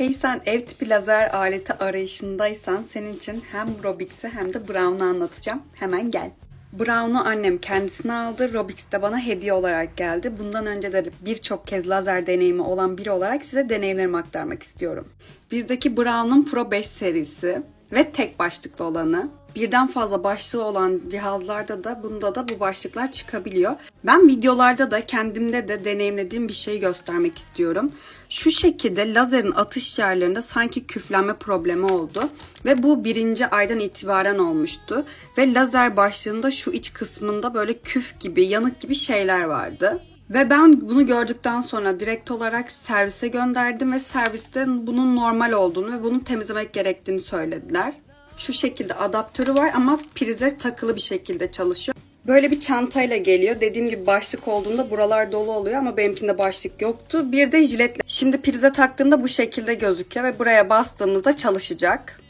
Hey sen ev tipi lazer aleti arayışındaysan senin için hem Robix'i hem de Brown'u anlatacağım. Hemen gel. Brown'u annem kendisine aldı. Robix de bana hediye olarak geldi. Bundan önce de birçok kez lazer deneyimi olan biri olarak size deneyimlerimi aktarmak istiyorum. Bizdeki Brown'un Pro 5 serisi ve tek başlıklı olanı. Birden fazla başlığı olan cihazlarda da bunda da bu başlıklar çıkabiliyor. Ben videolarda da kendimde de deneyimlediğim bir şeyi göstermek istiyorum. Şu şekilde lazerin atış yerlerinde sanki küflenme problemi oldu. Ve bu birinci aydan itibaren olmuştu. Ve lazer başlığında şu iç kısmında böyle küf gibi, yanık gibi şeyler vardı. Ve ben bunu gördükten sonra direkt olarak servise gönderdim ve serviste bunun normal olduğunu ve bunu temizlemek gerektiğini söylediler. Şu şekilde adaptörü var ama prize takılı bir şekilde çalışıyor. Böyle bir çantayla geliyor. Dediğim gibi başlık olduğunda buralar dolu oluyor ama benimkinde başlık yoktu. Bir de jiletle. Şimdi prize taktığımda bu şekilde gözüküyor ve buraya bastığımızda çalışacak.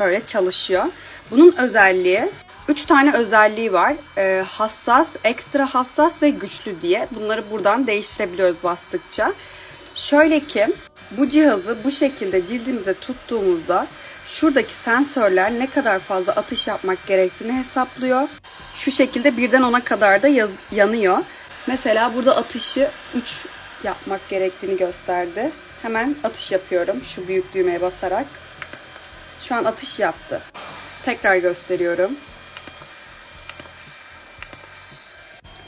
Böyle çalışıyor. Bunun özelliği 3 tane özelliği var. Ee, hassas, ekstra hassas ve güçlü diye. Bunları buradan değiştirebiliyoruz bastıkça. Şöyle ki bu cihazı bu şekilde cildimize tuttuğumuzda şuradaki sensörler ne kadar fazla atış yapmak gerektiğini hesaplıyor. Şu şekilde birden ona kadar da yaz, yanıyor. Mesela burada atışı 3 yapmak gerektiğini gösterdi. Hemen atış yapıyorum şu büyük düğmeye basarak. Şu an atış yaptı. Tekrar gösteriyorum.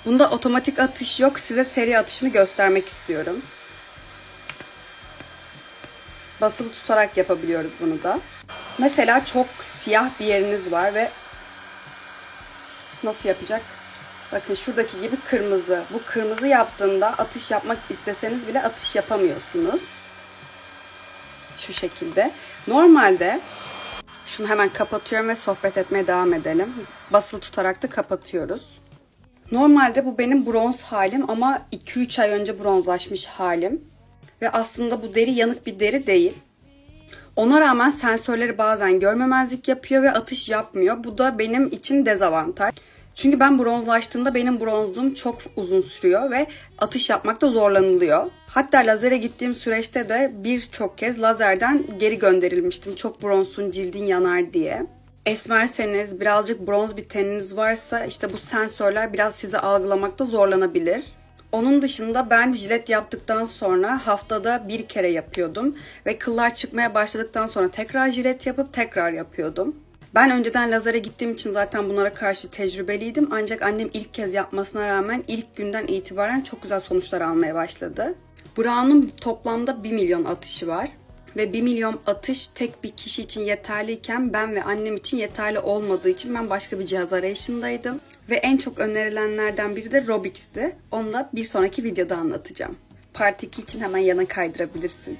Bunda otomatik atış yok. Size seri atışını göstermek istiyorum. Basılı tutarak yapabiliyoruz bunu da. Mesela çok siyah bir yeriniz var ve nasıl yapacak? Bakın şuradaki gibi kırmızı. Bu kırmızı yaptığında atış yapmak isteseniz bile atış yapamıyorsunuz. Şu şekilde. Normalde şunu hemen kapatıyorum ve sohbet etmeye devam edelim. Basılı tutarak da kapatıyoruz. Normalde bu benim bronz halim ama 2-3 ay önce bronzlaşmış halim. Ve aslında bu deri yanık bir deri değil. Ona rağmen sensörleri bazen görmemezlik yapıyor ve atış yapmıyor. Bu da benim için dezavantaj. Çünkü ben bronzlaştığımda benim bronzluğum çok uzun sürüyor ve atış yapmakta zorlanılıyor. Hatta lazere gittiğim süreçte de birçok kez lazerden geri gönderilmiştim. Çok bronzsun cildin yanar diye. Esmerseniz, birazcık bronz bir teniniz varsa işte bu sensörler biraz sizi algılamakta zorlanabilir. Onun dışında ben jilet yaptıktan sonra haftada bir kere yapıyordum. Ve kıllar çıkmaya başladıktan sonra tekrar jilet yapıp tekrar yapıyordum. Ben önceden lazere gittiğim için zaten bunlara karşı tecrübeliydim. Ancak annem ilk kez yapmasına rağmen ilk günden itibaren çok güzel sonuçlar almaya başladı. Brown'un toplamda 1 milyon atışı var. Ve 1 milyon atış tek bir kişi için yeterliyken ben ve annem için yeterli olmadığı için ben başka bir cihaz arayışındaydım. Ve en çok önerilenlerden biri de Robix'ti. Onu da bir sonraki videoda anlatacağım. Part 2 için hemen yana kaydırabilirsin.